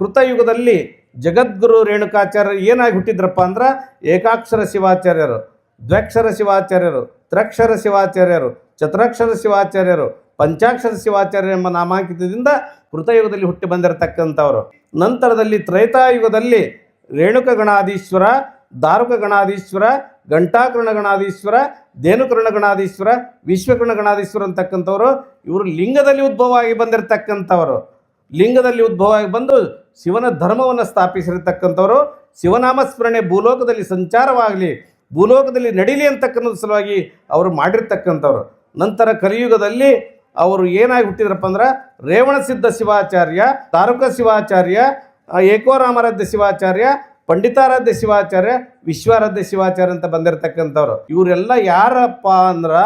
ಕೃತಯುಗದಲ್ಲಿ ಜಗದ್ಗುರು ರೇಣುಕಾಚಾರ್ಯರು ಏನಾಗಿ ಹುಟ್ಟಿದ್ರಪ್ಪ ಅಂದ್ರೆ ಏಕಾಕ್ಷರ ಶಿವಾಚಾರ್ಯರು ದ್ವಕ್ಷರ ಶಿವಾಚಾರ್ಯರು, ತ್ರಕ್ಷರ ಶಿವಾಚಾರ್ಯರು, ಚತುರಕ್ಷರ ಶಿವಾಚಾರ್ಯರು, ಪಂಚಾಕ್ಷರ ಶಿವಾಚಾರ್ಯ ಎಂಬ ನಾಮಾಂಕಿತದಿಂದ ಕೃತಯುಗದಲ್ಲಿ ಹುಟ್ಟಿ ಬಂದಿರತಕ್ಕಂಥವರು. ನಂತರದಲ್ಲಿ ತ್ರೈತಾಯುಗದಲ್ಲಿ ರೇಣುಕ ಗಣಾಧೀಶ್ವರ ದಾರುಕ ಗಣಾಧೀಶ್ವರ ಘಂಟಾಕರ್ಣ ಗಣಾಧೀಶ್ವರ ಧೇನುಕರ್ಣ ಗಣಾಧೀಶ್ವರ ವಿಶ್ವಕರ್ಣ ಗಣಾಧೀಶ್ವರ ಅಂತಕ್ಕಂಥವರು, ಇವರು ಲಿಂಗದಲ್ಲಿ ಉದ್ಭವವಾಗಿ ಬಂದಿರತಕ್ಕಂಥವರು. ಲಿಂಗದಲ್ಲಿ ಉದ್ಭವವಾಗಿ ಬಂದು ಶಿವನ ಧರ್ಮವನ್ನು ಸ್ಥಾಪಿಸಿರತಕ್ಕಂಥವರು ಶಿವನಾಮ ಸ್ಮರಣೆ ಭೂಲೋಕದಲ್ಲಿ ಸಂಚಾರವಾಗಲಿ, ಭೂಲೋಕದಲ್ಲಿ ನಡೀಲಿ ಅಂತಕ್ಕಂಥದ್ದು ಸಲುವಾಗಿ ಅವರು ಮಾಡಿರ್ತಕ್ಕಂಥವ್ರು. ನಂತರ ಕಲಿಯುಗದಲ್ಲಿ ಅವರು ಏನಾಗಿ ಹುಟ್ಟಿದ್ರಪ್ಪ ಅಂದ್ರೆ ರೇವಣಸಿದ್ಧ ಶಿವಾಚಾರ್ಯ, ತಾರಕ ಶಿವಾಚಾರ್ಯ ಏಕೋರಾಮಾರಾಧ್ಯ ಶಿವಾಚಾರ್ಯ, ಪಂಡಿತಾರಾಧ್ಯ ಶಿವಾಚಾರ್ಯ, ವಿಶ್ವಾರಾಧ್ಯ ಶಿವಾಚಾರ್ಯ ಅಂತ ಬಂದಿರತಕ್ಕಂಥವ್ರು. ಇವರೆಲ್ಲ ಯಾರಪ್ಪ ಅಂದ್ರೆ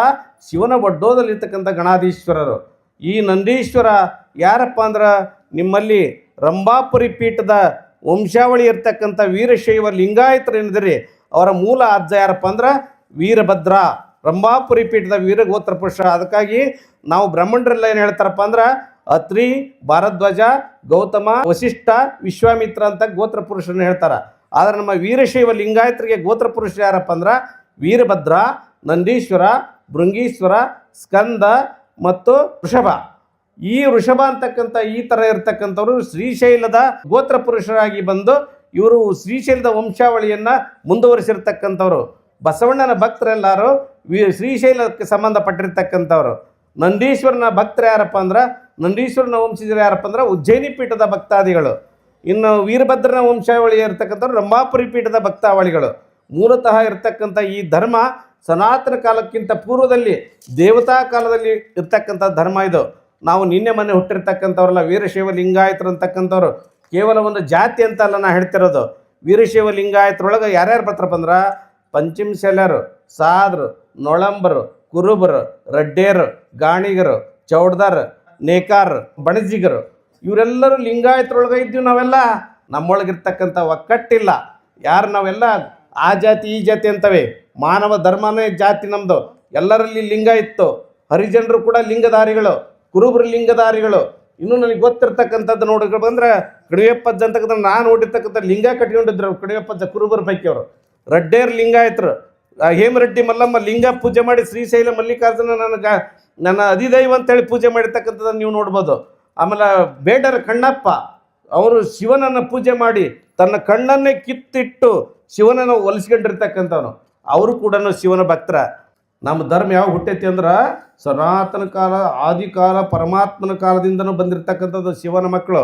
ಶಿವನ ಒಡ್ಡೋದಲ್ಲಿರ್ತಕ್ಕಂಥ ಗಣಾಧೀಶ್ವರರು. ಈ ನಂದೀಶ್ವರ ಯಾರಪ್ಪ ಅಂದ್ರೆ ನಿಮ್ಮಲ್ಲಿ ರಂಭಾಪುರಿ ಪೀಠದ ವಂಶಾವಳಿ ಇರ್ತಕ್ಕಂಥ ವೀರಶೈವ ಲಿಂಗಾಯತರು ಏನಿದ್ರಿ? ಅವರ ಮೂಲ ಅಜ್ಜ ಯಾರಪ್ಪ ಅಂದ್ರೆ ವೀರಭದ್ರ. ರಂಭಾಪುರಿ ಪೀಠದ ವೀರಗೋತ್ರ ಪುರುಷ ಅದಕ್ಕಾಗಿ ನಾವು ಬ್ರಾಹ್ಮಣರೆಲ್ಲ ಏನು ಹೇಳ್ತಾರಪ್ಪ ಅಂದ್ರೆ ಅತ್ರಿ, ಭಾರದ್ವಾಜ, ಗೌತಮ ವಶಿಷ್ಠ ವಿಶ್ವಾಮಿತ್ರ ಅಂತ ಗೋತ್ರ ಪುರುಷರನ್ನ ಹೇಳ್ತಾರೆ. ಆದರೆ ನಮ್ಮ ವೀರಶೈವ ಲಿಂಗಾಯತರಿಗೆ ಗೋತ್ರ ಪುರುಷ ಯಾರಪ್ಪ ಅಂದ್ರೆ ವೀರಭದ್ರ, ನಂದೀಶ್ವರ ಭೃಂಗೀಶ್ವರ ಸ್ಕಂದ ಮತ್ತು ವೃಷಭ. ಈ ವೃಷಭ ಅಂತಕ್ಕಂಥ ಈ ಥರ ಇರ್ತಕ್ಕಂಥವ್ರು ಶ್ರೀಶೈಲದ ಗೋತ್ರ ಪುರುಷರಾಗಿ ಬಂದು ಇವರು ಶ್ರೀಶೈಲದ ವಂಶಾವಳಿಯನ್ನು ಮುಂದುವರಿಸಿರ್ತಕ್ಕಂಥವ್ರು. ಬಸವಣ್ಣನ ಭಕ್ತರೆಲ್ಲರೂ ಶ್ರೀಶೈಲಕ್ಕೆ ಸಂಬಂಧಪಟ್ಟಿರ್ತಕ್ಕಂಥವ್ರು. ನಂದೀಶ್ವರನ ಭಕ್ತರು ಯಾರಪ್ಪ ಅಂದ್ರೆ, ನಂದೀಶ್ವರನ ವಂಶಜರು ಯಾರಪ್ಪ ಅಂದ್ರೆ, ಉಜ್ಜಯಿನಿ ಪೀಠದ ಭಕ್ತಾದಿಗಳು. ಇನ್ನು ವೀರಭದ್ರನ ವಂಶಾವಳಿ ಇರ್ತಕ್ಕಂಥವ್ರು ರಂಭಾಪುರಿ ಪೀಠದ ಭಕ್ತಾವಳಿಗಳು. ಮೂಲತಃ ಇರತಕ್ಕಂಥ ಈ ಧರ್ಮ ಸನಾತನ ಕಾಲಕ್ಕಿಂತ ಪೂರ್ವದಲ್ಲಿ ದೇವತಾ ಕಾಲದಲ್ಲಿ ಇರ್ತಕ್ಕಂಥ ಧರ್ಮ ಇದು. ನಾವು ನಿನ್ನೆ ಮೊನ್ನೆ ಹುಟ್ಟಿರ್ತಕ್ಕಂಥವ್ರಲ್ಲ ವೀರಶೈವ ಲಿಂಗಾಯತರು ಅಂತಕ್ಕಂಥವ್ರು. ಕೇವಲ ಒಂದು ಜಾತಿ ಅಂತ ಅಲ್ಲ ನಾ ಹೇಳ್ತಿರೋದು. ವೀರಶೈವ ಲಿಂಗಾಯತರೊಳಗೆ ಯಾರ್ಯಾರು ಬರ್ತಾರಪ್ಪ ಅಂದ್ರೆ ಪಂಚಮಶಲ್ಯರು ಸಾದ್ರು, ನೊಳಂಬರು, ಕುರುಬರು, ರಡ್ಡೇರು, ಗಾಣಿಗರು, ಚೌಡ್ದಾರ್, ನೇಕಾರ್, ಬಣಜಿಗರು. ಇವರೆಲ್ಲರೂ ಲಿಂಗಾಯತರೊಳಗೆ ಇದ್ದೀವಿ ನಾವೆಲ್ಲ. ನಮ್ಮೊಳಗಿರ್ತಕ್ಕಂಥ ಒಕ್ಕಟ್ಟಿಲ್ಲ. ಯಾರು ನಾವೆಲ್ಲ? ಆ ಜಾತಿ, ಈ ಜಾತಿ ಅಂತವೆ. ಮಾನವ ಧರ್ಮನೇ ಜಾತಿ ನಮ್ಮದು ಎಲ್ಲರಲ್ಲಿ ಲಿಂಗ ಇತ್ತು. ಹರಿಜನರು ಕೂಡ ಲಿಂಗಧಾರಿಗಳು. ಕುರುಬರು ಲಿಂಗಧಾರಿಗಳು ಇನ್ನು ನನಗೆ ಗೊತ್ತಿರ್ತಕ್ಕಂಥದ್ದು ನೋಡಿ ಬಂದ್ರೆ ಕಡಿಯಪ್ಪಜ್ಜ ಅಂತಕ್ಕಂಥ ನಾನು ನೋಡಿರ್ತಕ್ಕಂಥ ಲಿಂಗ ಕಟ್ಕೊಂಡಿದ್ರು ಕಡಿಯಪ್ಪಜ್ಜ ಕುರುಬರ ಪೈಕಿ ಅವರು ರಡ್ಡೇರ್ ಲಿಂಗಾಯತರು. ಹೇಮರೆಡ್ಡಿ ಮಲ್ಲಮ್ಮ ಲಿಂಗ ಪೂಜೆ ಮಾಡಿ ಶ್ರೀಶೈಲ ಮಲ್ಲಿಕಾರ್ಜುನ ನನಗೆ ನನ್ನ ಅಧಿದೈವ ಅಂತೇಳಿ ಪೂಜೆ ಮಾಡಿರ್ತಕ್ಕಂಥದ್ದನ್ನು ನೀವು ನೋಡ್ಬೋದು. ಆಮೇಲೆ ಬೇಡರ ಕಣ್ಣಪ್ಪ, ಅವರು ಶಿವನನ್ನು ಪೂಜೆ ಮಾಡಿ ತನ್ನ ಕಣ್ಣನ್ನೇ ಕಿತ್ತಿಟ್ಟು ಶಿವನನ್ನು ಒಲಿಸ್ಕೊಂಡಿರ್ತಕ್ಕಂಥವನು. ಅವರು ಕೂಡ ಶಿವನ ಭಕ್ತರ. ನಮ್ಮ ಧರ್ಮ ಯಾವ ಹುಟ್ಟೈತಿ ಅಂದ್ರೆ ಸನಾತನ ಕಾಲ ಆದಿಕಾಲ ಪರಮಾತ್ಮನ ಕಾಲದಿಂದನೂ ಬಂದಿರತಕ್ಕಂಥದ್ದು ಶಿವನ ಮಕ್ಕಳು.